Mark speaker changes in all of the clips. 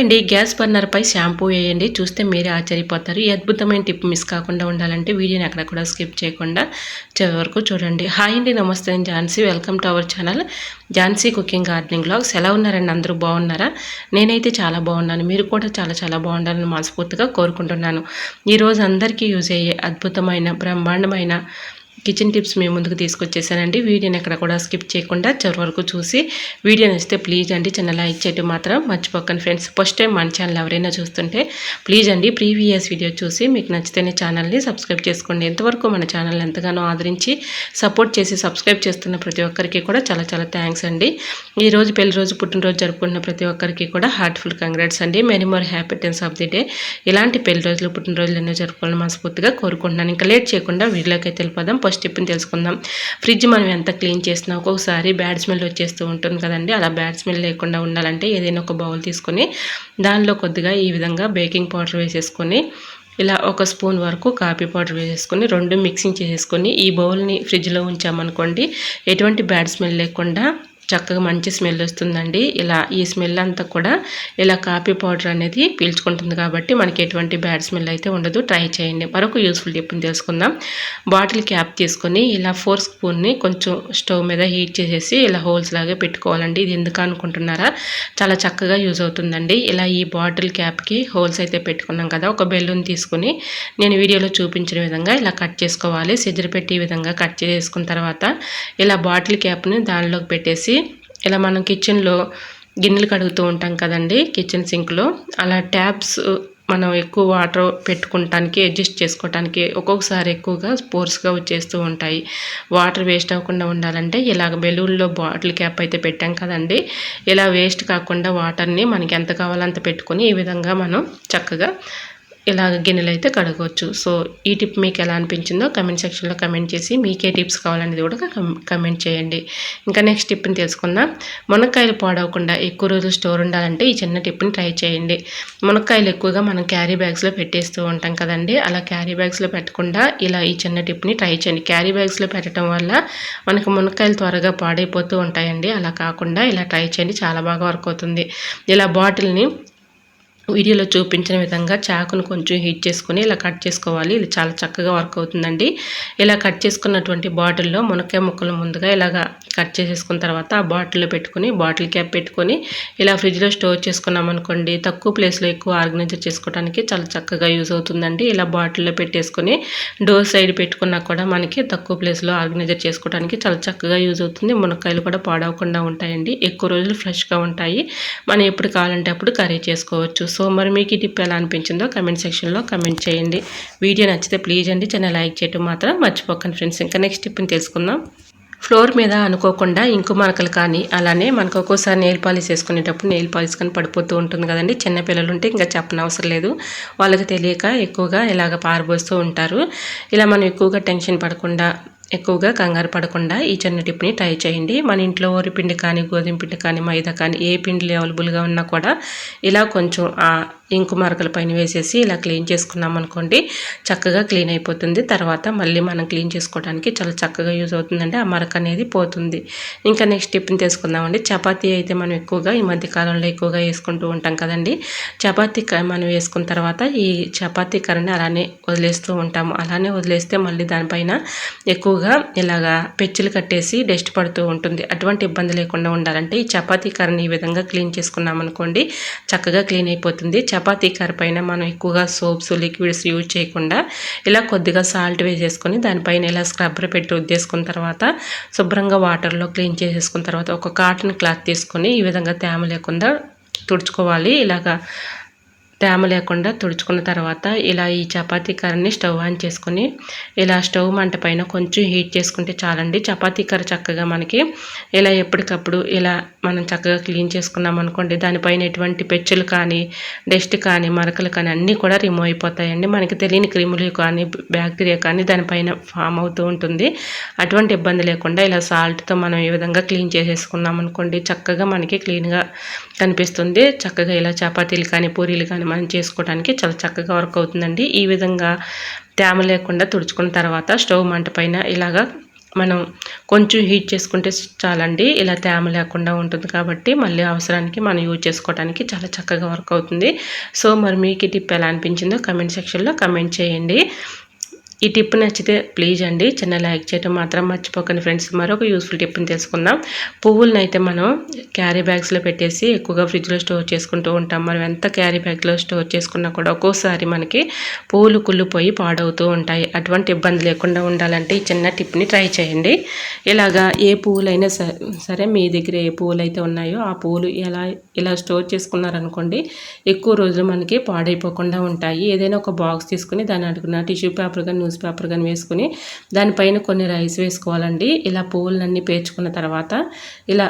Speaker 1: అండి gas బర్నర్పై shampoo వేయండి చూస్తే మీరే ఆశ్చర్యపోతారు. ఈ అద్భుతమైన టిప్ మిస్ కాకుండా ఉండాలంటే వీడియోని అక్కడ కూడా స్కిప్ చేయకుండా చివరి వరకు చూడండి. హాయ్ అండి నమస్తే నేను Jhansi. Welcome to our channel Jhansi cooking gardening blogs ఎలా ఉన్నారండి అందరూ? బాగున్నారా? నేనైతే చాలా బాగున్నాను. మీరు కూడా చాలా చాలా బాగుండాలని మనస్ఫూర్తిగా కోరుకుంటున్నాను. ఈరోజు అందరికీ యూజ్ అయ్యే అద్భుతమైన బ్రహ్మాండమైన కిచెన్ టిప్స్ మేము ముందుకు తీసుకొచ్చేసానండి. వీడియోని ఎక్కడ కూడా స్కిప్ చేయకుండా చివరి వరకు చూసి వీడియో నచ్చితే ప్లీజ్ అండి చిన్న లైక్ చేయడం మాత్రం మర్చిపోకండి ఫ్రెండ్స్. ఫస్ట్ టైం మన ఛానల్ ఎవరైనా చూస్తుంటే ప్లీజ్ అండి ప్రీవియస్ వీడియో చూసి మీకు నచ్చితేనే ఛానల్ని సబ్స్క్రైబ్ చేసుకోండి. ఎంతవరకు మన ఛానల్ ఎంతగానో ఆదరించి సపోర్ట్ చేసి సబ్స్క్రైబ్ చేస్తున్న ప్రతి ఒక్కరికి కూడా చాలా చాలా థ్యాంక్స్ అండి. ఈరోజు పెళ్ళి రోజు పుట్టినరోజు జరుపుకున్న ప్రతి ఒక్కరికి కూడా హార్ట్ఫుల్ కంగ్రాట్స్ అండి. Many more happy returns of the day. ఇలాంటి పెళ్ళి రోజులు పుట్టినరోజులు ఎన్నో జరుపుకోవాలని మనస్ఫూర్తిగా కోరుకుంటున్నాను. ఇంకా లేట్ చేయకుండా వీడియోకి అయితే వెళ్ళిపోదాం. ఫస్ట్ టిప్ని తెలుసుకుందాం. ఫ్రిడ్జ్ మనం ఎంత క్లీన్ చేసినా ఒక్కొక్కసారి బ్యాడ్ స్మెల్ వచ్చేస్తూ ఉంటుంది కదండి. అలా బ్యాడ్ స్మెల్ లేకుండా ఉండాలంటే ఏదైనా ఒక బౌల్ తీసుకొని దానిలో కొద్దిగా ఈ విధంగా బేకింగ్ పౌడర్ వేసేసుకొని ఇలా ఒక స్పూన్ వరకు కాఫీ పౌడర్ వేసేసుకొని రెండు మిక్సింగ్ చేసేసుకొని ఈ బౌల్ని ఫ్రిడ్జ్లో ఉంచామనుకోండి ఎటువంటి బ్యాడ్ స్మెల్ లేకుండా చక్కగా మంచి స్మెల్ వస్తుందండి. ఇలా ఈ స్మెల్ అంతా కూడా ఇలా కాఫీ పౌడర్ అనేది పీల్చుకుంటుంది కాబట్టి మనకి ఎటువంటి బ్యాడ్ స్మెల్ అయితే ఉండదు. ట్రై చేయండి. మరొక యూస్ఫుల్ టిప్ని తెలుసుకుందాం. బాటిల్ క్యాప్ తీసుకొని ఇలా ఫోర్ స్పూన్ని కొంచెం స్టవ్ మీద హీట్ చేసేసి ఇలా హోల్స్ లాగా పెట్టుకోవాలండి. ఇది ఎందుకు అనుకుంటున్నారా? చాలా చక్కగా యూజ్ అవుతుందండి. ఇలా ఈ బాటిల్ క్యాప్కి హోల్స్ అయితే పెట్టుకున్నాం కదా. ఒక బెలూన్ తీసుకుని నేను వీడియోలో చూపించిన విధంగా ఇలా కట్ చేసుకోవాలి. సిజర్ పెట్టి ఈ విధంగా కట్ చేసుకున్న తర్వాత ఇలా బాటిల్ క్యాప్ని దానిలోకి పెట్టేసి ఇలా మనం కిచెన్లో గిన్నెలు కడుగుతూ ఉంటాం కదండి కిచెన్ సింక్లో అలా ట్యాప్స్ మనం ఎక్కువ వాటర్ పెట్టుకోవటానికి అడ్జస్ట్ చేసుకోవటానికి ఒక్కొక్కసారి ఎక్కువగా స్పోర్స్గా వచ్చేస్తూ ఉంటాయి. వాటర్ వేస్ట్ అవ్వకుండా ఉండాలంటే ఇలాగ బెలూన్లో బాటిల్ క్యాప్ అయితే పెట్టాం కదండి. ఇలా వేస్ట్ కాకుండా వాటర్ని మనకి ఎంత కావాలో అంత పెట్టుకొని ఈ విధంగా మనం చక్కగా ఇలాగ గిన్నెలు అయితే కడగవచ్చు సో ఈ టిప్ మీకు ఎలా అనిపించిందో కమెంట్ సెక్షన్లో కమెంట్ చేసి మీకే టిప్స్ కావాలనేది కూడా కమెంట్ చేయండి. ఇంకా నెక్స్ట్ టిప్ని తెలుసుకుందాం. మునక్కాయలు పాడవకుండా ఎక్కువ రోజులు స్టోర్ ఉండాలంటే ఈ చిన్న టిప్ని ట్రై చేయండి. మునక్కాయలు ఎక్కువగా మనం క్యారీ బ్యాగ్స్లో పెట్టేస్తూ ఉంటాం కదండి. అలా క్యారీ బ్యాగ్స్లో పెట్టకుండా ఇలా ఈ చిన్న టిప్ని ట్రై చేయండి. క్యారీ బ్యాగ్స్లో పెట్టడం వల్ల మనకు మునక్కాయలు త్వరగా పాడైపోతూ ఉంటాయండి. అలా కాకుండా ఇలా ట్రై చేయండి. చాలా బాగా వర్క్ అవుతుంది. ఇలా బాటిల్ని వీడియోలో చూపించిన విధంగా చాకును కొంచెం హీట్ చేసుకొని ఇలా కట్ చేసుకోవాలి. ఇది చాలా చక్కగా వర్క్ అవుతుందండి. ఇలా కట్ చేసుకున్నటువంటి బాటిల్లో మునక్కాయ ముక్కలు ముందుగా ఇలాగా కట్ చేసేసుకున్న తర్వాత ఆ బాటిల్లో పెట్టుకొని బాటిల్ క్యాప్ పెట్టుకొని ఇలా ఫ్రిడ్జ్లో స్టోర్ చేసుకున్నాం అనుకోండి తక్కువ ప్లేస్లో ఎక్కువ ఆర్గనైజర్ చేసుకోవడానికి చాలా చక్కగా యూజ్ అవుతుందండి. ఇలా బాటిల్లో పెట్టేసుకొని డోర్ సైడ్ పెట్టుకున్నా కూడా మనకి తక్కువ ప్లేస్లో ఆర్గనైజర్ చేసుకోవడానికి చాలా చక్కగా యూజ్ అవుతుంది. మునక్కాయలు కూడా పాడవకుండా ఉంటాయండి. ఎక్కువ రోజులు ఫ్రెష్గా ఉంటాయి. మనం ఎప్పుడు కావాలంటే అప్పుడు కర్రీ చేసుకోవచ్చు. సో మరి మీకు ఈ టిప్ ఎలా అనిపించిందో కమెంట్ సెక్షన్లో కమెంట్ చేయండి. వీడియో నచ్చితే ప్లీజ్ అండి చిన్న లైక్ చేయటం మాత్రం మర్చిపోకండి ఫ్రెండ్స్. ఇంకా నెక్స్ట్ టిప్ని తెలుసుకుందాం. ఫ్లోర్ మీద అనుకోకుండా ఇంకు మరకలు కానీ అలానే మనకు ఒక్కోసారి నెయిల్ పాలిష్ వేసుకునేటప్పుడు నెయిల్ పాలిష్ కానీ పడిపోతూ ఉంటుంది కదండి. చిన్నపిల్లలు ఉంటే ఇంకా చెప్పనవసరం లేదు. వాళ్ళకి తెలియక ఎక్కువగా ఇలాగ పారబోస్తూ ఉంటారు. ఇలా మనం ఎక్కువగా టెన్షన్ పడకుండా ఎక్కువగా కంగారు పడకుండా ఈ చిన్న టిప్ని ట్రై చేయండి. మన ఇంట్లో వరి పిండి కానీ గోధుమ పిండి కానీ మైదా కానీ ఏ పిండి అవైలబుల్గా ఉన్నా కూడా ఇలా కొంచెం ఇంకు మరకల పైన వేసేసి ఇలా క్లీన్ చేసుకున్నాం అనుకోండి చక్కగా క్లీన్ అయిపోతుంది. తర్వాత మళ్ళీ మనం క్లీన్ చేసుకోవడానికి చాలా చక్కగా యూజ్ అవుతుందండి. ఆ మరక అనేది పోతుంది. ఇంకా నెక్స్ట్ టిఫిన్ తీసుకుందామండి. చపాతీ అయితే మనం ఎక్కువగా ఈ మధ్య కాలంలో ఎక్కువగా వేసుకుంటూ ఉంటాం కదండి. చపాతీ మనం వేసుకున్న తర్వాత ఈ చపాతీ కర్రని అలానే వదిలేస్తూ ఉంటాము. అలానే వదిలేస్తే మళ్ళీ దానిపైన ఎక్కువగా ఇలాగా పెచ్చులు కట్టేసి డస్ట్ పడుతూ ఉంటుంది. అటువంటి ఇబ్బంది లేకుండా ఉండాలంటే ఈ చపాతీ కర్రని ఈ విధంగా క్లీన్ చేసుకున్నాం అనుకోండి చక్కగా క్లీన్ అయిపోతుంది. చపాతీ కర్ర పైన మనం ఎక్కువగా సోప్స్ లిక్విడ్స్ యూజ్ చేయకుండా ఇలా కొద్దిగా సాల్ట్ వేసేసుకొని దానిపైన ఇలా స్క్రబ్బర్ పెట్టి ఉద్దేసుకున్న తర్వాత శుభ్రంగా వాటర్లో క్లీన్ చేసేసుకున్న తర్వాత ఒక కాటన్ క్లాత్ తీసుకొని ఈ విధంగా తేమ లేకుండా తుడుచుకోవాలి. ఇలాగా తేమ లేకుండా తుడుచుకున్న తర్వాత ఇలా ఈ చపాతీ కర్రని స్టవ్ ఆన్ చేసుకొని ఇలా స్టవ్ మంట పైన కొంచెం హీట్ చేసుకుంటే చాలండి. చపాతీ కర్ర చక్కగా మనకి ఇలా ఎప్పటికప్పుడు ఇలా మనం చక్కగా క్లీన్ చేసుకున్నాం అనుకోండి దానిపైన ఎటువంటి పెచ్చులు కానీ డస్ట్ కానీ మరకలు కానీ అన్నీ కూడా రిమూవ్ అయిపోతాయండి. మనకి తెలియని క్రిములు కానీ బ్యాక్టీరియా కానీ దానిపైన ఫామ్ అవుతూ ఉంటుంది. అటువంటి ఇబ్బంది లేకుండా ఇలా సాల్ట్తో మనం ఈ విధంగా క్లీన్ చేసేసుకున్నాం అనుకోండి చక్కగా మనకి క్లీన్గా కనిపిస్తుంది. చక్కగా ఇలా చపాతీలు కానీ పూరీలు కానీ మనం చేసుకోవడానికి చాలా చక్కగా వర్క్ అవుతుందండి. ఈ విధంగా తేమ లేకుండా తుడుచుకున్న తర్వాత స్టవ్ మంట పైన ఇలాగా మనం కొంచెం హీట్ చేసుకుంటే చాలండి. ఇలా తేమ లేకుండా ఉంటుంది కాబట్టి మళ్ళీ అవసరానికి మనం యూజ్ చేసుకోవడానికి చాలా చక్కగా వర్క్ అవుతుంది. సో మరి మీకు టిప్ ఎలా అనిపించిందో కమెంట్ సెక్షన్లో కమెంట్ చేయండి. ఈ టిప్ నచ్చితే ప్లీజ్ అండి. చిన్న లైక్ చేయడం మాత్రం మర్చిపోకండి ఫ్రెండ్స్. మరొక యూస్ఫుల్ టిప్ని తెలుసుకుందాం. పువ్వులను అయితే మనం క్యారీ బ్యాగ్స్లో పెట్టేసి ఎక్కువగా ఫ్రిడ్జ్లో స్టోర్ చేసుకుంటూ ఉంటాం. మనం ఎంత క్యారీ బ్యాగ్లో స్టోర్ చేసుకున్నా కూడా ఒక్కోసారి మనకి పువ్వులు కుళ్ళిపోయి పాడవుతూ ఉంటాయి. అటువంటి ఇబ్బంది లేకుండా ఉండాలంటే ఈ చిన్న టిప్ని ట్రై చేయండి. ఇలాగా ఏ పువ్వులైనా సరే మీ దగ్గర ఏ పువ్వులు అయితే ఉన్నాయో ఆ పువ్వులు ఎలా ఇలా స్టోర్ చేసుకున్నారనుకోండి ఎక్కువ రోజులు మనకి పాడైపోకుండా ఉంటాయి. ఏదైనా ఒక బాక్స్ తీసుకుని దాని అడుగున టిష్యూ పేపర్ కానీ న్యూస్ పేపర్ కానీ వేసుకుని దానిపైన కొన్ని రైస్ వేసుకోవాలండి. ఇలా పువ్వులన్నీ పేర్చుకున్న తర్వాత ఇలా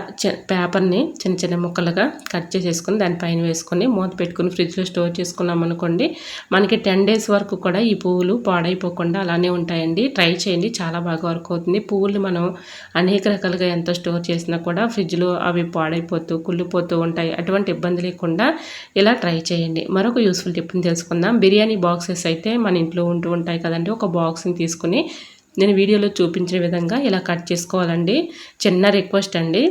Speaker 1: పేపర్ని చిన్న చిన్న ముక్కలుగా కట్ చేసేసుకుని దానిపైన వేసుకొని మూత పెట్టుకుని ఫ్రిడ్జ్లో స్టోర్ చేసుకున్నాం అనుకోండి మనకి టెన్ డేస్ వరకు కూడా ఈ పువ్వులు పాడైపోకుండా అలానే ఉంటాయండి. ట్రై చేయండి చాలా బాగా వర్క్ అవుతుంది. పువ్వులు మనం అనేక రకాలుగా ఎంత స్టోర్ చేసినా కూడా ఫ్రిడ్జ్లో అవి పాడైపోతూ కుళ్ళిపోతూ ఉంటాయి. అటువంటి ఇబ్బంది లేకుండా ఇలా ట్రై చేయండి. మరొక యూస్ఫుల్ టిప్ని తెలుసుకుందాం. బిర్యానీ బాక్సెస్ అయితే మన ఇంట్లో ఉంటూ ఉంటాయి కదండి. ఒక బాక్స్ని తీసుకుని నేను వీడియోలో చూపించిన విధంగా ఇలా కట్ చేసుకోవాలండి. చిన్న రిక్వెస్ట్ అండి.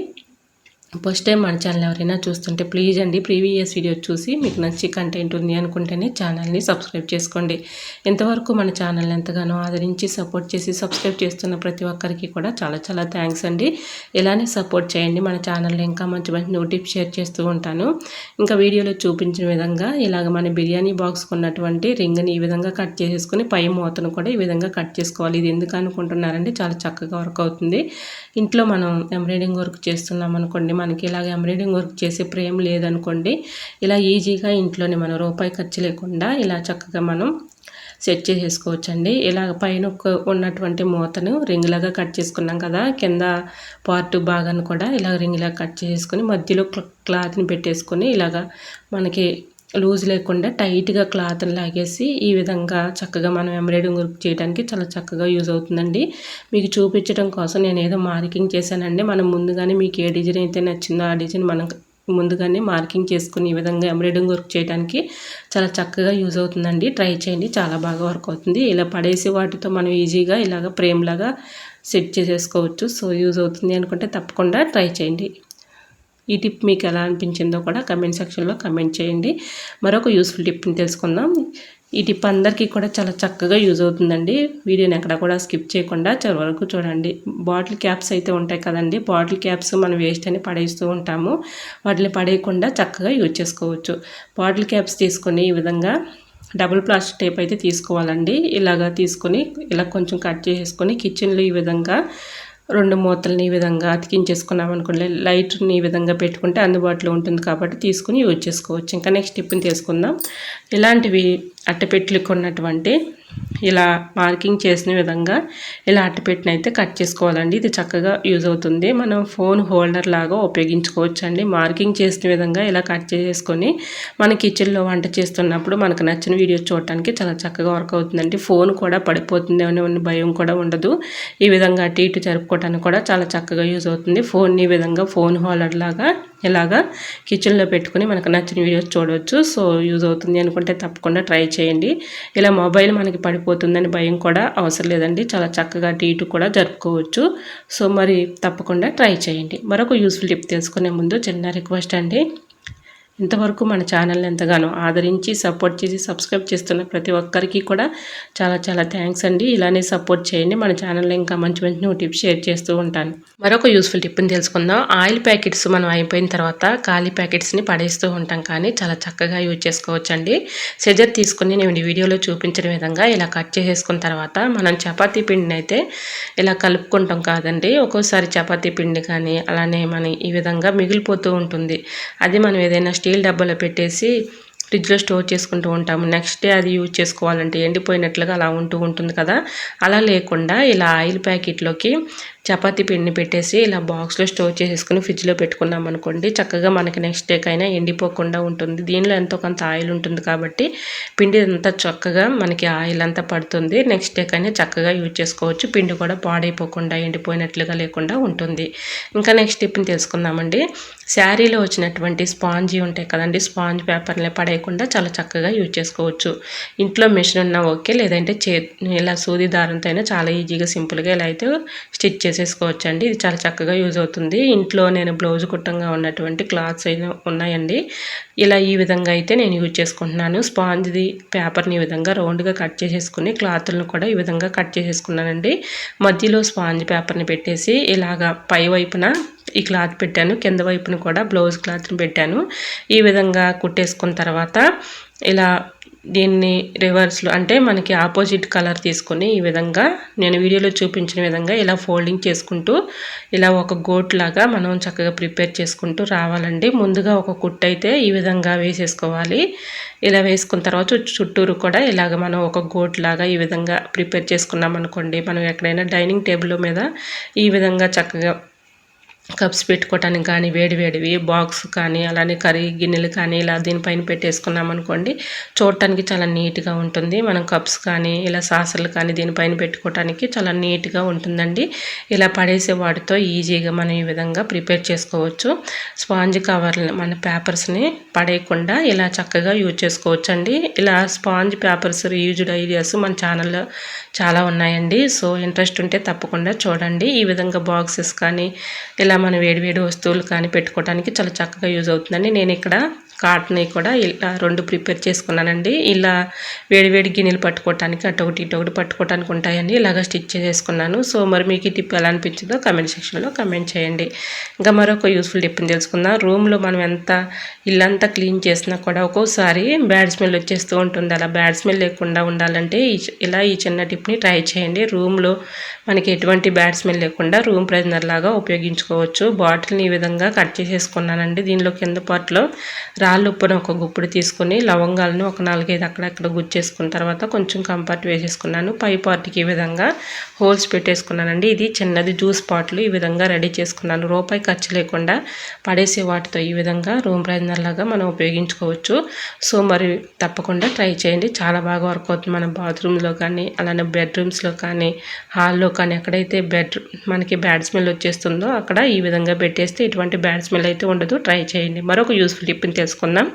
Speaker 1: ఫస్ట్ టైం మన ఛానల్ ఎవరైనా చూస్తుంటే ప్లీజ్ అండి ప్రీవియస్ వీడియో చూసి మీకు నచ్చి కంటెంట్ ఉంది అనుకుంటేనే ఛానల్ని సబ్స్క్రైబ్ చేసుకోండి. ఇంతవరకు మన ఛానల్ని ఎంతగానో ఆదరించి సపోర్ట్ చేసి సబ్స్క్రైబ్ చేస్తున్న ప్రతి ఒక్కరికి కూడా చాలా చాలా థ్యాంక్స్ అండి. ఇలానే సపోర్ట్ చేయండి మన ఛానల్లో ఇంకా మంచి మంచి నోటిఫ్ షేర్ చేస్తూ ఉంటాను. ఇంకా వీడియోలో చూపించిన విధంగా ఇలాగ మన బిర్యానీ బాక్స్ ఉన్నటువంటి రింగ్ని ఈ విధంగా కట్ చేసేసుకుని పై మూతను కూడా ఈ విధంగా కట్ చేసుకోవాలి. ఇది ఎందుకు అనుకుంటున్నారంటే చాలా చక్కగా వర్క్ అవుతుంది. ఇంట్లో మనం ఎంబ్రాయిడింగ్ వర్క్ చేస్తున్నాం అనుకోండి మనకి ఇలాగ ఎంబ్రాయిడింగ్ వర్క్ చేసే ప్రేమ్ లేదనుకోండి ఇలా ఈజీగా ఇంట్లోనే మనం రూపాయి ఖర్చు లేకుండా ఇలా చక్కగా మనం సెట్ చేసేసుకోవచ్చండి. ఇలాగ పైన ఉన్నటువంటి మూతను రింగ్లాగా కట్ చేసుకున్నాం కదా కింద పార్ట్ భాగాన్ని కూడా ఇలా రింగ్లాగా కట్ చేసుకొని మధ్యలో క్లాత్ని పెట్టేసుకొని ఇలాగా మనకి లూజ్ లేకుండా టైట్గా క్లాత్ని లాగేసి ఈ విధంగా చక్కగా మనం ఎంబ్రాయిడింగ్ వర్క్ చేయడానికి చాలా చక్కగా యూజ్ అవుతుందండి. మీకు చూపించడం కోసం నేను ఏదో మార్కింగ్ చేశానండి. మనం ముందుగానే మీకు ఏ డిజైన్ అయితే నచ్చిందో ఆ డిజైన్ మనం ముందుగానే మార్కింగ్ చేసుకుని ఈ విధంగా ఎంబ్రాయిడింగ్ వర్క్ చేయడానికి చాలా చక్కగా యూజ్ అవుతుందండి. ట్రై చేయండి. చాలా బాగా వర్క్ అవుతుంది. ఇలా పడేసి వాటితో మనం ఈజీగా ఇలాగ ఫ్రేమ్ లాగా సెట్ చేసేసుకోవచ్చు. సో యూజ్ అవుతుంది అనుకుంటే తప్పకుండా ట్రై చేయండి. ఈ టిప్ మీకు ఎలా అనిపించిందో కూడా కమెంట్ సెక్షన్లో కమెంట్ చేయండి. మరొక యూస్ఫుల్ టిప్ని తెలుసుకుందాం. ఈ టిప్ అందరికీ కూడా చాలా చక్కగా యూజ్ అవుతుందండి. వీడియోని ఎక్కడ కూడా స్కిప్ చేయకుండా చివరి వరకు చూడండి. బాటిల్ క్యాప్స్ అయితే ఉంటాయి కదండి. బాటిల్ క్యాప్స్ మనం వేస్ట్ అని పడేస్తూ ఉంటాము. వాటిని పడేయకుండా చక్కగా యూజ్ చేసుకోవచ్చు. బాటిల్ క్యాప్స్ తీసుకొని ఈ విధంగా డబుల్ ప్లాస్టిక్ టేప్ అయితే తీసుకోవాలండి. ఇలాగా తీసుకొని ఇలా కొంచెం కట్ చేసుకొని కిచెన్లో ఈ విధంగా రెండు మూతలని ఈ విధంగా అతికించేసుకున్నాం అనుకోండి. లైట్ని ఈ విధంగా పెట్టుకుంటే అందుబాటులో ఉంటుంది కాబట్టి తీసుకుని యూజ్ చేసుకోవచ్చు. ఇంకా నెక్స్ట్ టిప్ని తీసుకుందాం. ఇలాంటివి అట్టపెట్టులకు ఉన్నటువంటి ఇలా మార్కింగ్ చేసిన విధంగా ఇలా అట్టపెట్టిన అయితే కట్ చేసుకోవాలండి. ఇది చక్కగా యూజ్ అవుతుంది. మనం ఫోన్ హోల్డర్ లాగా ఉపయోగించుకోవచ్చు అండి మార్కింగ్ చేసిన విధంగా ఇలా కట్ చేసుకొని మన కిచెన్లో వంట చేస్తున్నప్పుడు మనకు నచ్చిన వీడియోస్ చూడటానికి చాలా చక్కగా వర్క్ అవుతుందండి. ఫోన్ కూడా పడిపోతుంది అనే భయం కూడా ఉండదు. ఈ విధంగా అటు ఇటు జరుపుకోవడానికి కూడా చాలా చక్కగా యూజ్ అవుతుంది. ఫోన్ ఈ విధంగా ఫోన్ హోల్డర్ లాగా ఇలాగా కిచెన్లో పెట్టుకుని మనకు నచ్చిన వీడియోస్ చూడవచ్చు సో యూజ్ అవుతుంది అనుకుంటే తప్పకుండా ట్రై చేయండి. ఇలా మొబైల్ మనకి పడిపోతుందని భయం కూడా అవసరం లేదండి. చాలా చక్కగా డీటు కూడా జరుపుకోవచ్చు. సో మరి తప్పకుండా ట్రై చేయండి. మరొక యూస్ఫుల్ టిప్ తెలుసుకునే ముందు చిన్న రిక్వెస్ట్ అండి. ఇంతవరకు మన ఛానల్ని ఎంతగానో ఆదరించి సపోర్ట్ చేసి సబ్స్క్రైబ్ చేస్తున్న ప్రతి ఒక్కరికి కూడా చాలా చాలా థ్యాంక్స్ అండి. ఇలానే సపోర్ట్ చేయండి. మన ఛానల్లో ఇంకా మంచి మంచి టిప్స్ షేర్ చేస్తూ ఉంటాను. మరొక యూస్ఫుల్ టిప్ని తెలుసుకుందాం. ఆయిల్ ప్యాకెట్స్ మనం అయిపోయిన తర్వాత ఖాళీ ప్యాకెట్స్ని పడేస్తూ ఉంటాం కానీ చాలా చక్కగా యూజ్ చేసుకోవచ్చండి. సెజర్ తీసుకుని నేను ఈ వీడియోలో చూపించిన విధంగా ఇలా కట్ చేసేసుకున్న తర్వాత మనం చపాతీ పిండిని అయితే ఇలా కలుపుకుంటాం కాదండి. ఒక్కోసారి చపాతీ పిండి కానీ అలానే మన ఈ విధంగా మిగిలిపోతూ ఉంటుంది. అది మనం ఏదైనా స్టీల్ డబ్బాలో పెట్టేసి ఫ్రిడ్జ్లో స్టోర్ చేసుకుంటూ ఉంటాము. నెక్స్ట్ డే అది యూజ్ చేసుకోవాలంటే ఎండిపోయినట్లుగా అలా ఉంటూ ఉంటుంది కదా. అలా లేకుండా ఇలా ఆయిల్ ప్యాకెట్లోకి చపాతీ పిండిని పెట్టేసి ఇలా బాక్స్లో స్టోర్ చేసేసుకుని ఫ్రిడ్జ్లో పెట్టుకున్నాం అనుకోండి చక్కగా మనకి నెక్స్ట్ డేకైనా ఎండిపోకుండా ఉంటుంది. దీనిలో ఎంతో కొంత ఆయిల్ ఉంటుంది కాబట్టి పిండి అంతా చక్కగా మనకి ఆయిల్ అంతా పడుతుంది. నెక్స్ట్ డేకైనా చక్కగా యూజ్ చేసుకోవచ్చు. పిండి కూడా పాడైపోకుండా ఎండిపోయినట్లుగా లేకుండా ఉంటుంది. ఇంకా నెక్స్ట్ టిప్ని తెలుసుకుందామండి. శారీలో వచ్చినటువంటి స్పాంజీ ఉంటాయి కదండి స్పాంజ్ పేపర్ని పడేయకుండా చాలా చక్కగా యూజ్ చేసుకోవచ్చు. ఇంట్లో మిషన్ ఉన్నా ఓకే లేదంటే చే ఇలా సూది దారంతో అయినా చాలా ఈజీగా సింపుల్గా ఇలా అయితే స్టిచ్ చేసేసుకోవచ్చు అండి ఇది చాలా చక్కగా యూజ్ అవుతుంది. ఇంట్లో నేను బ్లౌజ్ కుట్టంగా ఉన్నటువంటి క్లాత్స్ ఉన్నాయండి. ఇలా ఈ విధంగా అయితే నేను యూజ్ చేసుకుంటున్నాను. స్పాంజ్ది పేపర్ని ఈ విధంగా రౌండ్గా కట్ చేసేసుకుని క్లాత్లను కూడా ఈ విధంగా కట్ చేసేసుకున్నానండి. మధ్యలో స్పాంజ్ పేపర్ని పెట్టేసి ఇలాగా పై వైపున ఈ క్లాత్ పెట్టాను. కింద వైపున కూడా బ్లౌజ్ క్లాత్ని పెట్టాను. ఈ విధంగా కుట్టేసుకున్న తర్వాత ఇలా దీన్ని రివర్స్లో అంటే మనకి ఆపోజిట్ కలర్ తీసుకొని ఈ విధంగా నేను వీడియోలో చూపించిన విధంగా ఇలా ఫోల్డింగ్ చేసుకుంటూ ఇలా ఒక గోట్ లాగా మనం చక్కగా ప్రిపేర్ చేసుకుంటూ రావాలండి. ముందుగా ఒక కుట్ అయితే ఈ విధంగా వేసేసుకోవాలి. ఇలా వేసుకున్న తర్వాత చుట్టూరు కూడా ఇలాగ మనం ఒక గోట్ లాగా ఈ విధంగా ప్రిపేర్ చేసుకున్నాం అనుకోండి మనం ఎక్కడైనా డైనింగ్ టేబుల్ మీద ఈ విధంగా చక్కగా కప్స్ పెట్టుకోవటానికి కానీ వేడివేడివి బాక్స్ కానీ అలానే కర్రీ గిన్నెలు కానీ ఇలా దీనిపైన పెట్టేసుకున్నాం అనుకోండి చూడటానికి చాలా నీట్గా ఉంటుంది. మనం కప్స్ కానీ ఇలా సాసర్లు కానీ దీనిపైన పెట్టుకోవటానికి చాలా నీట్గా ఉంటుందండి. ఇలా పడేసే వాటితో ఈజీగా మనం ఈ విధంగా ప్రిపేర్ చేసుకోవచ్చు. స్పాంజ్ కవర్లు మన పేపర్స్ని పడేయకుండా ఇలా చక్కగా యూజ్ చేసుకోవచ్చు అండి ఇలా స్పాంజ్ పేపర్స్ రీయూజ్డ్ ఐడియాస్ మన ఛానల్లో చాలా ఉన్నాయండి. సో ఇంట్రెస్ట్ ఉంటే తప్పకుండా చూడండి. ఈ విధంగా బాక్సెస్ కానీ ఇలా మన వేడివేడి వస్తువులు కానీ పెట్టుకోవడానికి చాలా చక్కగా యూజ్ అవుతుందండి. నేను ఇక్కడ కాటన్ కూడా ఇలా రెండు ప్రిపేర్ చేసుకున్నానండి. ఇలా వేడివేడి గిన్నెలు పట్టుకోవటానికి అటు ఒకటి ఇటు ఒకటి పట్టుకోవటానికి ఉంటాయండి. ఇలాగ స్టిచ్ చేసుకున్నాను సో మరి మీకు ఈ టిప్ ఎలా అనిపించిందో కమెంట్ సెక్షన్లో కమెంట్ చేయండి. ఇంకా మరొక యూస్ఫుల్ టిప్ని తెలుసుకుందాం. రూమ్లో మనం ఎంత ఇల్లంతా క్లీన్ చేసినా కూడా ఒక్కోసారి బ్యాడ్ స్మెల్ వచ్చేస్తూ ఉంటుంది. అలా బ్యాడ్ స్మెల్ లేకుండా ఉండాలంటే ఇలా ఈ చిన్న టిప్ని ట్రై చేయండి. రూమ్లో మనకి ఎటువంటి బ్యాడ్ స్మెల్ లేకుండా రూమ్ ప్రెజనర్ లాగా ఉపయోగించుకోవచ్చు. బాటిల్ని ఈ విధంగా కట్ చేసేసుకున్నానండి. దీనిలో కింద పార్ట్లో రాళ్ళు ఉప్పును ఒక గుప్పుడు తీసుకొని లవంగాలను ఒక నాలుగైదు అక్కడక్కడ గుచ్చేసుకున్న తర్వాత కొంచెం కంపార్ట్ వేసేసుకున్నాను. పై పార్ట్కి ఈ విధంగా హోల్స్ పెట్టేసుకున్నానండి. ఇది చిన్నది జ్యూస్ పాట్లు ఈ విధంగా రెడీ చేసుకున్నాను. రూపాయి ఖర్చు లేకుండా పడేసే వాటితో ఈ విధంగా రూమ్ ప్రైజనర్ లాగా మనం ఉపయోగించుకోవచ్చు. సో మరి తప్పకుండా ట్రై చేయండి. చాలా బాగా వర్క్ అవుతుంది మన బాత్రూమ్లో కానీ అలానే బెడ్రూమ్స్లో కానీ హాల్లో కానీ ఎక్కడైతే బెడ్ మనకి బ్యాడ్ స్మెల్ వచ్చేస్తుందో అక్కడ ఈ ఈ విధంగా పెట్టేస్తే ఎటువంటి బ్యాడ్ స్మెల్ అయితే ఉండదు. ట్రై చేయండి. మరొక యూస్ఫుల్ టిప్ని తెలుసుకుందాం. చేసుకుందాం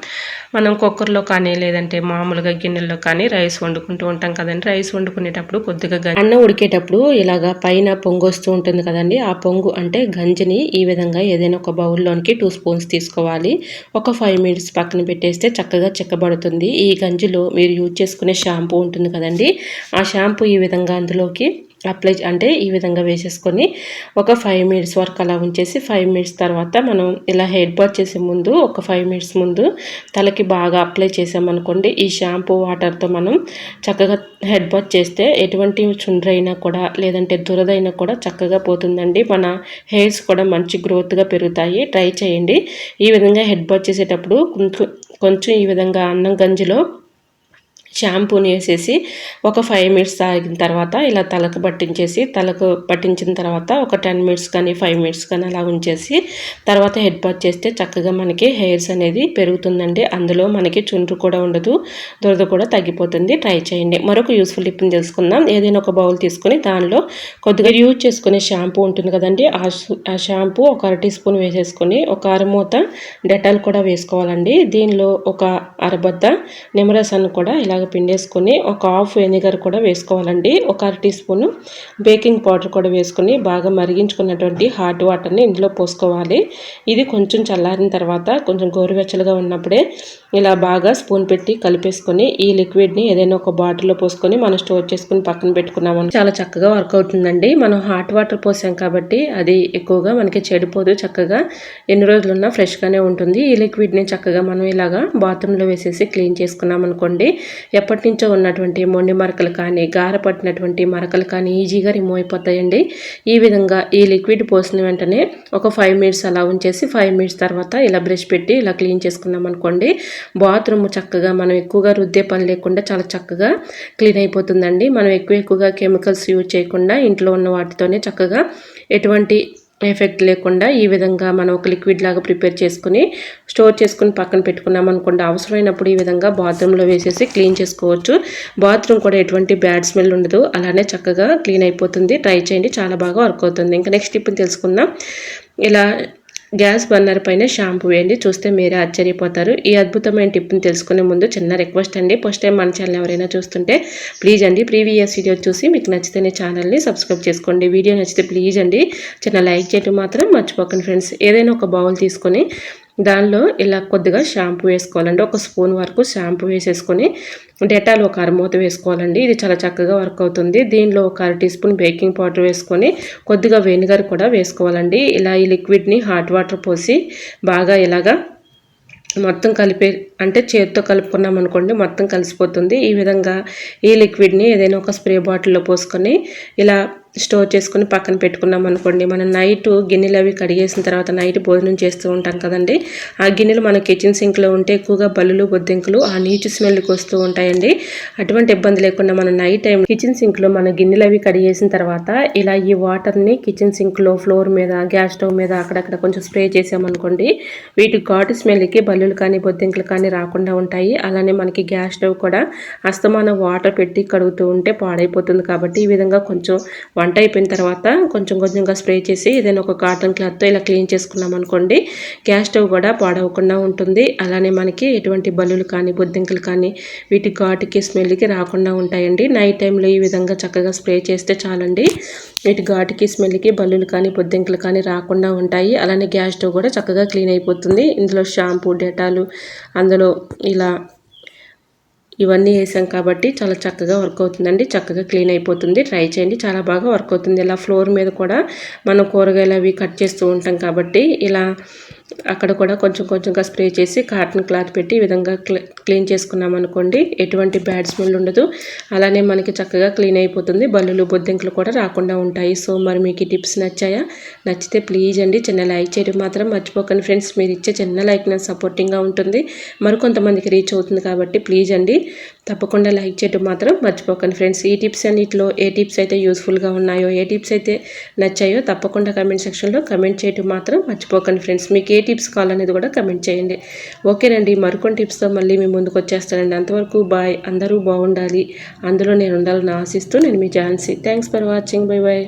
Speaker 1: మనం కుక్కర్లో కానీ లేదంటే మామూలుగా గిన్నెల్లో కానీ రైస్ వండుకుంటూ ఉంటాం కదండి. రైస్ వండుకునేటప్పుడు కొద్దిగా అన్నం ఉడికేటప్పుడు ఇలాగా పైన పొంగు వస్తూ ఉంటుంది కదండి. ఆ పొంగు అంటే గంజిని ఈ విధంగా ఏదైనా ఒక బౌల్లోనికి టూ స్పూన్స్ తీసుకోవాలి. ఒక ఫైవ్ మినిట్స్ పక్కన పెట్టేస్తే చక్కగా చెక్కబడుతుంది. ఈ గంజిలో మీరు యూజ్ చేసుకునే షాంపూ ఉంటుంది కదండి. ఆ షాంపూ ఈ విధంగా అందులోకి అప్లై అంటే ఈ విధంగా వేసేసుకొని ఒక ఫైవ్ మినిట్స్ వరకు అలా ఉంచేసి ఫైవ్ మినిట్స్ తర్వాత మనం ఇలా హెయిర్ బాత్ చేసే ముందు ఒక ఫైవ్ మినిట్స్ ముందు తలకి బాగా అప్లై చేసామనుకోండి ఈ షాంపూ వాటర్తో మనం చక్కగా హెడ్ బాత్ చేస్తే ఎటువంటి చుండ్రైనా కూడా లేదంటే దురదైనా కూడా చక్కగా పోతుందండి. మన హెయిర్స్ కూడా మంచి గ్రోత్గా పెరుగుతాయి. ట్రై చేయండి. ఈ విధంగా హెడ్ బాత్ చేసేటప్పుడు కొంచెం ఈ విధంగా అన్నం గంజిలో షాంపూని వేసేసి ఒక ఫైవ్ మినిట్స్ తాగిన తర్వాత ఇలా తలకు పట్టించేసి తలకు పట్టించిన తర్వాత ఒక టెన్ మినిట్స్ కానీ ఫైవ్ మినిట్స్ కానీ అలా ఉంచేసి తర్వాత హెడ్ బాత్ చేస్తే చక్కగా మనకి హెయిర్స్ అనేది పెరుగుతుందండి. అందులో మనకి చుండ్రు కూడా ఉండదు దురద కూడా తగ్గిపోతుంది. ట్రై చేయండి. మరొక యూస్ఫుల్ టిప్ని తెలుసుకుందాం. ఏదైనా ఒక బౌల్ తీసుకొని దానిలో కొద్దిగా యూజ్ చేసుకునే షాంపూ ఉంటుంది కదండి. ఆ షాంపూ ఒక అర టీ స్పూన్ వేసేసుకొని ఒక అరమూత డెటాల్ కూడా వేసుకోవాలండి. దీనిలో ఒక అరబద్ద నిమ్మరసాన్ని కూడా ఇలాగ పిండేసుకొని ఒక హాఫ్ వెనిగర్ కూడా వేసుకోవాలండి. ఒక అర టీ స్పూను బేకింగ్ పౌడర్ కూడా వేసుకొని బాగా మరిగించుకున్నటువంటి హాట్ వాటర్ని ఇందులో పోసుకోవాలి. ఇది కొంచెం చల్లారిన తర్వాత కొంచెం గోరువెచ్చలుగా ఉన్నప్పుడే ఇలా బాగా స్పూన్ పెట్టి కలిపేసుకొని ఈ లిక్విడ్ని ఏదైనా ఒక బాటిల్లో పోసుకొని మనం స్టోర్ చేసుకుని పక్కన పెట్టుకున్నామని చాలా చక్కగా వర్క్ అవుతుందండి. మనం హాట్ వాటర్ పోసాం కాబట్టి అది ఎక్కువగా మనకి చెడిపోదు చక్కగా ఎన్ని రోజులున్నా ఫ్రెష్గానే ఉంటుంది. ఈ లిక్విడ్ని చక్కగా మనం ఇలాగా బాత్రూంలో వేసేసి క్లీన్ చేసుకున్నాం అనుకోండి ఎప్పటి నుంచో ఉన్నటువంటి మొండి మరకలు కానీ గార పట్టినటువంటి మరకలు కానీ ఈజీగా రిమూవ్ అయిపోతాయండి. ఈ విధంగా ఈ లిక్విడ్ పోసిన వెంటనే ఒక ఫైవ్ మినిట్స్ అలా ఉంచేసి ఫైవ్ మినిట్స్ తర్వాత ఇలా బ్రష్ పెట్టి ఇలా క్లీన్ చేసుకున్నాం అనుకోండి బాత్రూమ్ చక్కగా మనం ఎక్కువగా రుద్దే పని లేకుండా చాలా చక్కగా క్లీన్ అయిపోతుందండి. మనం ఎక్కువ ఎక్కువగా కెమికల్స్ యూజ్ చేయకుండా ఇంట్లో ఉన్న వాటితోనే చక్కగా ఎటువంటి ఎఫెక్ట్ లేకుండా ఈ విధంగా మనం ఒక లిక్విడ్ లాగా ప్రిపేర్ చేసుకుని స్టోర్ చేసుకుని పక్కన పెట్టుకున్నాం అనుకోండి అవసరమైనప్పుడు ఈ విధంగా బాత్రూంలో వేసేసి క్లీన్ చేసుకోవచ్చు. బాత్రూమ్ కూడా ఎటువంటి బ్యాడ్ స్మెల్ ఉండదు. అలానే చక్కగా క్లీన్ అయిపోతుంది. ట్రై చేయండి. చాలా బాగా వర్క్ అవుతుంది. ఇంకా నెక్స్ట్ ఇప్పుడు తెలుసుకుందాం. ఇలా గ్యాస్ బర్నర్ పైన షాంపూ వేయండి. చూస్తే మీరే ఆశ్చర్యపోతారు. ఈ అద్భుతమైన టిప్ని తెలుసుకునే ముందు చిన్న రిక్వెస్ట్ అండి. ఫస్ట్ టైం మన ఛానల్ ఎవరైనా చూస్తుంటే ప్లీజ్ అండి ప్రీవియస్ వీడియో చూసి మీకు నచ్చితేనే ఛానల్ని సబ్స్క్రైబ్ చేసుకోండి. వీడియో నచ్చితే ప్లీజ్ అండి. చిన్న లైక్ చేయటం మాత్రం మర్చిపోకండి ఫ్రెండ్స్. ఏదైనా ఒక బౌల్ తీసుకొని దానిలో ఇలా కొద్దిగా షాంపూ వేసుకోవాలండి. ఒక స్పూన్ వరకు షాంపూ వేసేసుకొని డెటాల్ ఒక అరమూత వేసుకోవాలండి. ఇది చాలా చక్కగా వర్క్ అవుతుంది. దీనిలో ఒక అర టీ స్పూన్ బేకింగ్ పౌడర్ వేసుకొని కొద్దిగా వెనిగర్ కూడా వేసుకోవాలండి. ఇలా ఈ లిక్విడ్ని హాట్ వాటర్ పోసి బాగా ఇలాగా మొత్తం కలిపే అంటే చేతితో కలుపుకున్నాం అనుకోండి మొత్తం కలిసిపోతుంది. ఈ విధంగా ఈ లిక్విడ్ని ఏదైనా ఒక స్ప్రే బాటిల్లో పోసుకొని ఇలా స్టోర్ చేసుకుని పక్కన పెట్టుకున్నాం అనుకోండి. మనం నైట్ గిన్నెలు అవి కడిగేసిన తర్వాత నైట్ భోజనం చేస్తూ ఉంటాం కదండి. ఆ గిన్నెలు మన కిచెన్ సింక్లో ఉంటే ఎక్కువగా బల్లులు బొద్దింకులు ఆ నీచు స్మెల్కి వస్తూ ఉంటాయండి. అటువంటి ఇబ్బంది లేకుండా మనం నైట్ టైం కిచెన్ సింక్లో మన గిన్నెలు అవి కడిగేసిన తర్వాత ఇలా ఈ వాటర్ని కిచెన్ సింక్లో ఫ్లోర్ మీద గ్యాస్ స్టవ్ మీద అక్కడక్కడ కొంచెం స్ప్రే చేసామనుకోండి వీటి ఘాటు స్మెల్కి బల్లులు కానీ బొద్దింకులు కానీ రాకుండా ఉంటాయి. అలానే మనకి గ్యాస్ స్టవ్ కూడా అస్తమానం వాటర్ పెట్టి కడుగుతూ ఉంటే పాడైపోతుంది కాబట్టి ఈ విధంగా కొంచెం వంట అయిపోయిన తర్వాత కొంచెం కొంచెంగా స్ప్రే చేసి ఏదైనా ఒక కాటన్ క్లాత్తో ఇలా క్లీన్ చేసుకున్నాం అనుకోండి గ్యాస్ స్టవ్ కూడా పాడవకుండా ఉంటుంది. అలానే మనకి ఎటువంటి బల్లులు కానీ బొద్దింకలు కానీ వీటి ఘాటుకి స్మెల్కి రాకుండా ఉంటాయండి. నైట్ టైంలో ఈ విధంగా చక్కగా స్ప్రే చేస్తే చాలండి. వీటి ఘాటుకి స్మెల్కి బల్లులు కానీ బొద్దింకలు కానీ రాకుండా ఉంటాయి. అలానే గ్యాస్ స్టవ్ కూడా చక్కగా క్లీన్ అయిపోతుంది. ఇందులో షాంపూ డెటాలు అందులో ఇలా ఇవన్నీ వేసాం కాబట్టి చాలా చక్కగా వర్క్ అవుతుందండి. చక్కగా క్లీన్ అయిపోతుంది. ట్రై చేయండి. చాలా బాగా వర్క్ అవుతుంది. ఇలా ఫ్లోర్ మీద కూడా మనం కూరగాయలు అవి కట్ చేస్తూ ఉంటాం కాబట్టి ఇలా అక్కడ కూడా కొంచెం కొంచెంగా స్ప్రే చేసి కాటన్ క్లాత్ పెట్టి ఈ విధంగా క్లీన్ చేసుకున్నాం అనుకోండి ఎటువంటి బ్యాడ్ స్మెల్ ఉండదు. అలానే మనకి చక్కగా క్లీన్ అయిపోతుంది. బల్లులు బొద్దింకలు కూడా రాకుండా ఉంటాయి. సో మరి మీకు ఈ టిప్స్ నచ్చాయా? నచ్చితే ప్లీజ్ అండి చిన్న లైక్ చేయడం మాత్రం మర్చిపోకండి ఫ్రెండ్స్. మీరు ఇచ్చే చిన్న లైక్ నాకు సపోర్టింగ్గా ఉంటుంది. మరికొంతమందికి రీచ్ అవుతుంది కాబట్టి ప్లీజ్ అండి. తప్పకుండా లైక్ చేయడం మాత్రం మర్చిపోకండి ఫ్రెండ్స్. ఈ టిప్స్ అన్నింటిలో ఏ టిప్స్ అయితే యూస్ఫుల్గా ఉన్నాయో ఏ టిప్స్ అయితే నచ్చాయో తప్పకుండా కమెంట్ సెక్షన్లో కమెంట్ చేయడం మాత్రం మర్చిపోకండి ఫ్రెండ్స్. మీకు ఏ టిప్స్ కావాలనేది కూడా కమెంట్ చేయండి. ఓకేనండి మరికొన్ని టిప్స్తో మళ్ళీ మీ ముందుకు వచ్చేస్తానండి. అంతవరకు బాయ్ అందరూ బాగుండాలి అందులో నేను ఉండాలని ఆశిస్తూ నేను మీ Jhansi. Thanks for watching. Bye bye